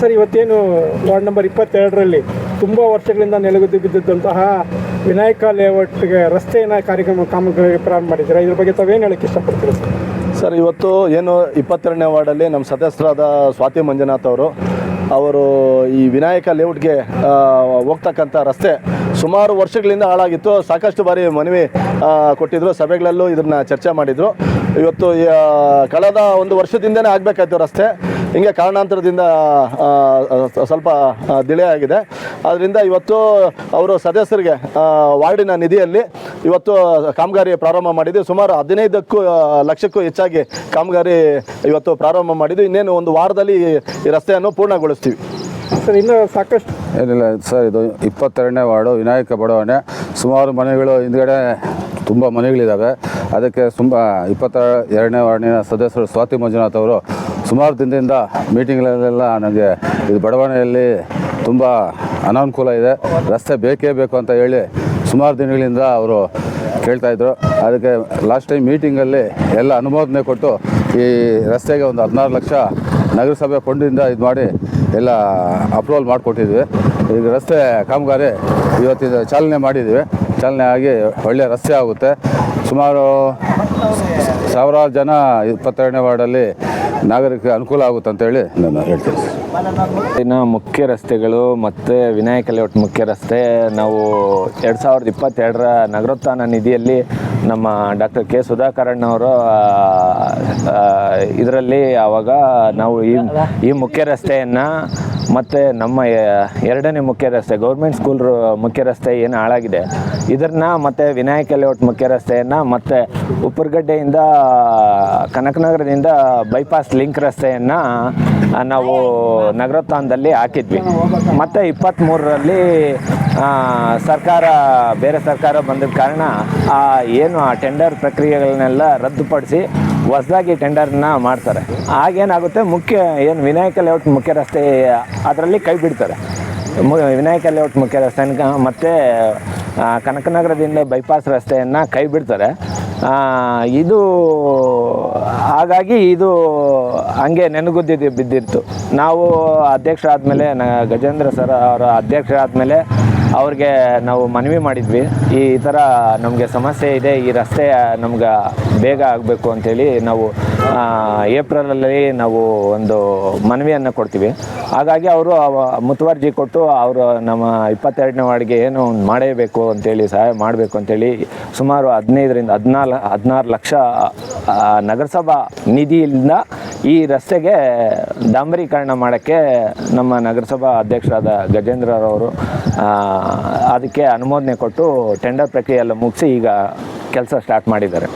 Sir, ಇವತ್ತೇನು ward number ಇಪ್ಪತ್ತೆರಡರಲ್ಲಿ ತುಂಬ ವರ್ಷಗಳಿಂದ ನೆಲೆಗುದ್ದು ಬಿದ್ದಿದ್ದಂತಹ ವಿನಾಯಕ ಲೇಔಟ್ಗೆ ರಸ್ತೆಯನ್ನು ಕಾರ್ಯಕ್ರಮ ಕಾಮಗಾರಿ ಪ್ರಾರಂಭ ಮಾಡಿದ್ದೀರಾ? ಇದ್ರ ಬಗ್ಗೆ ತಾವೇನು ಹೇಳಕ್ಕೆ ಇಷ್ಟಪಡ್ತೀರಾ? ಸರ್, ಇವತ್ತು ಏನು ಇಪ್ಪತ್ತೆರಡನೇ ವಾರ್ಡಲ್ಲಿ ನಮ್ಮ ಸದಸ್ಯರಾದ ಸ್ವಾತಿ ಮಂಜುನಾಥ್ ಅವರು ಅವರು ಈ ವಿನಾಯಕ ಲೇಔಟ್ಗೆ ಹೋಗ್ತಕ್ಕಂಥ ರಸ್ತೆ ಸುಮಾರು ವರ್ಷಗಳಿಂದ ಹಾಳಾಗಿತ್ತು. ಸಾಕಷ್ಟು ಬಾರಿ ಮನವಿ ಕೊಟ್ಟಿದ್ದರು ಸಭೆಗಳಲ್ಲೂ ಇದನ್ನು ಚರ್ಚೆ ಮಾಡಿದರು. ಇವತ್ತು ಕಳೆದ ಒಂದು ವರ್ಷದಿಂದನೇ ಆಗಬೇಕಾಯ್ತು ರಸ್ತೆ. ಹಿಂಗೆ ಕಾರಣಾಂತರದಿಂದ ಸ್ವಲ್ಪ ದಿಳೆ ಆಗಿದೆ. ಆದ್ದರಿಂದ ಇವತ್ತು ಅವರು ಸದಸ್ಯರಿಗೆ ವಾರ್ಡಿನ ನಿಧಿಯಲ್ಲಿ ಇವತ್ತು ಕಾಮಗಾರಿ ಪ್ರಾರಂಭ ಮಾಡಿದ್ವಿ ಸುಮಾರು ಹದಿನೈದಕ್ಕೂ ಲಕ್ಷಕ್ಕೂ ಹೆಚ್ಚಾಗಿ ಕಾಮಗಾರಿ ಇವತ್ತು ಪ್ರಾರಂಭ ಮಾಡಿದ್ವಿ ಇನ್ನೇನು ಒಂದು ವಾರದಲ್ಲಿ ಈ ರಸ್ತೆಯನ್ನು ಪೂರ್ಣಗೊಳಿಸ್ತೀವಿ. ಸರ್ ಇನ್ನೂ ಸಾಕಷ್ಟು ಏನಿಲ್ಲ ಸರ್ ಇದು ಇಪ್ಪತ್ತೆರಡನೇ ವಾರ್ಡು ವಿನಾಯಕ ಬಡಾವಣೆ. ಸುಮಾರು ಮನೆಗಳು ಹಿಂದ್ಗಡೆ ತುಂಬ ಮನೆಗಳಿದ್ದಾವೆ ಅದಕ್ಕೆ ತುಂಬ ಇಪ್ಪತ್ತ ಎರಡನೇ ವಾರ್ಡಿನ ಸದಸ್ಯರು ಸ್ವಾತಿ ಮಂಜುನಾಥ್ ಅವರು ಸುಮಾರು ದಿನದಿಂದ ಮೀಟಿಂಗ್ಗಳಲ್ಲೆಲ್ಲ ನನಗೆ ಇದು ಬಡಾವಣೆಯಲ್ಲಿ ತುಂಬ ಅನಾನುಕೂಲ ಇದೆ. ರಸ್ತೆ ಬೇಕೇ ಬೇಕು ಅಂತ ಹೇಳಿ ಸುಮಾರು ದಿನಗಳಿಂದ ಅವರು ಕೇಳ್ತಾಯಿದ್ರು ಅದಕ್ಕೆ ಲಾಸ್ಟ್ ಟೈಮ್ ಮೀಟಿಂಗಲ್ಲಿ ಎಲ್ಲ ಅನುಮೋದನೆ ಕೊಟ್ಟು ಈ ರಸ್ತೆಗೆ ಒಂದು ಹದಿನಾರು ಲಕ್ಷ ನಗರಸಭೆ ಫಂಡಿಂದ ಇದು ಮಾಡಿ ಎಲ್ಲ ಅಪ್ರೂವಲ್ ಮಾಡಿಕೊಟ್ಟಿದ್ವಿ. ಈಗ ರಸ್ತೆ ಕಾಮಗಾರಿ ಇವತ್ತಿನ ಚಾಲನೆ ಮಾಡಿದ್ದೀವಿ ಚಾಲನೆ ಆಗಿ ಒಳ್ಳೆಯ ರಸ್ತೆ ಆಗುತ್ತೆ. ಸುಮಾರು ಸಾವಿರಾರು ಜನ ಇಪ್ಪತ್ತೆರಡನೇ ವಾರ್ಡಲ್ಲಿ ನಾಗರಿಕ ಅನುಕೂಲ ಆಗುತ್ತೆ ಅಂತೇಳಿ ನಾನು ಹೇಳ್ತೀನಿ. ಇನ್ನು ಮುಖ್ಯ ರಸ್ತೆಗಳು ಮತ್ತು ವಿನಾಯಕ ಲೇಔಟ್ ಮುಖ್ಯ ರಸ್ತೆ. ನಾವು ಎರಡು ಸಾವಿರದ ಇಪ್ಪತ್ತೆರಡರ ನಗರೋತ್ಥಾನ ನಿಧಿಯಲ್ಲಿ ನಮ್ಮ ಡಾಕ್ಟರ್ ಕೆ ಸುಧಾಕರಣ್ಣವರು ಇದರಲ್ಲಿ ಆವಾಗ ನಾವು ಈ ಈ ಮುಖ್ಯ ರಸ್ತೆಯನ್ನು ಮತ್ತು ನಮ್ಮ ಎರಡನೇ ಮುಖ್ಯ ರಸ್ತೆ ಗೌರ್ಮೆಂಟ್ ಸ್ಕೂಲ್ ಮುಖ್ಯ ರಸ್ತೆ ಏನು ಹಾಳಾಗಿದೆ ಇದನ್ನು ಮತ್ತು ವಿನಾಯಕ ಲೇಔಟ್ ಮುಖ್ಯ ರಸ್ತೆಯನ್ನು ಮತ್ತು ಉಪ್ಪರಗಡ್ಡೆಯಿಂದ, ಕನಕನಗರದಿಂದ ಬೈಪಾಸ್ ಲಿಂಕ್ ರಸ್ತೆಯನ್ನು ನಾವು ನಗರೋತ್ಥಾನದಲ್ಲಿ ಹಾಕಿದ್ವಿ. ಮತ್ತು ಇಪ್ಪತ್ತ್ಮೂರರಲ್ಲಿ ಸರ್ಕಾರ, ಬೇರೆ ಸರ್ಕಾರ ಬಂದ ಕಾರಣ, ಆ, ಏನು ಆ ಟೆಂಡರ್ ಪ್ರಕ್ರಿಯೆಗಳನ್ನೆಲ್ಲ ರದ್ದುಪಡಿಸಿ ಹೊಸದಾಗಿ ಟೆಂಡರ್ನ ಮಾಡ್ತಾರೆ. ಆಗೇನಾಗುತ್ತೆ ಮುಖ್ಯ ಏನು ವಿನಾಯಕ ಲೇಔಟ್ ಮುಖ್ಯ ರಸ್ತೆ ಅದರಲ್ಲಿ ಕೈ ಬಿಡ್ತಾರೆ. ವಿನಾಯಕ ಲೇಔಟ್ ಮುಖ್ಯ ರಸ್ತೆ ಮತ್ತು ಕನಕನಗರದಿಂದ ಬೈಪಾಸ್ ರಸ್ತೆಯನ್ನು ಕೈ ಬಿಡ್ತಾರೆ. ಇದು, ಹಾಗಾಗಿ ಇದು ಹಂಗೆ ನೆನಗುದ್ದಿದ್ದು ಬಿದ್ದಿತ್ತು. ನಾವು ಅಧ್ಯಕ್ಷರಾದಮೇಲೆ, ನ, ಗಜೇಂದ್ರ ಸರ್ ಅವರ ಅಧ್ಯಕ್ಷರಾದಮೇಲೆ ಅವ್ರಿಗೆ ನಾವು ಮನವಿ ಮಾಡಿದ್ವಿ. ಈ ಥರ ನಮಗೆ ಸಮಸ್ಯೆ ಇದೆ, ಈ ರಸ್ತೆ ನಮ್ಗೆ ಬೇಗ ಆಗಬೇಕು ಅಂಥೇಳಿ ನಾವು ಏಪ್ರಿಲಲ್ಲಿ ನಾವು ಒಂದು ಮನವಿಯನ್ನು ಕೊಡ್ತೀವಿ. ಹಾಗಾಗಿ ಅವರು ಮುತುವರ್ಜಿ ಕೊಟ್ಟು ಅವರು ನಮ್ಮ ಇಪ್ಪತ್ತೆರಡನೇ ವಾರ್ಡ್ಗೆ ಏನೋ ಒಂದು ಮಾಡೇಬೇಕು ಅಂತೇಳಿ, ಸಹಾಯ ಮಾಡಬೇಕು ಅಂತೇಳಿ ಸುಮಾರು ಹದಿನೈದರಿಂದ ಹದಿನಾಲ್, ಹದಿನಾರು ಲಕ್ಷ ನಗರಸಭಾ ನಿಧಿಯಿಂದ ಈ ರಸ್ತೆಗೆ ಡಾಂಬರೀಕರಣ ಮಾಡೋಕ್ಕೆ ನಮ್ಮ ನಗರಸಭಾ ಅಧ್ಯಕ್ಷರಾದ ಗಜೇಂದ್ರರವರು ಅದಕ್ಕೆ ಅನುಮೋದನೆ ಕೊಟ್ಟು ಟೆಂಡರ್ ಪ್ರಕ್ರಿಯೆ ಎಲ್ಲ ಮುಗಿಸಿ ಈಗ ಕೆಲಸ ಸ್ಟಾರ್ಟ್ ಮಾಡಿದ್ದಾರೆ.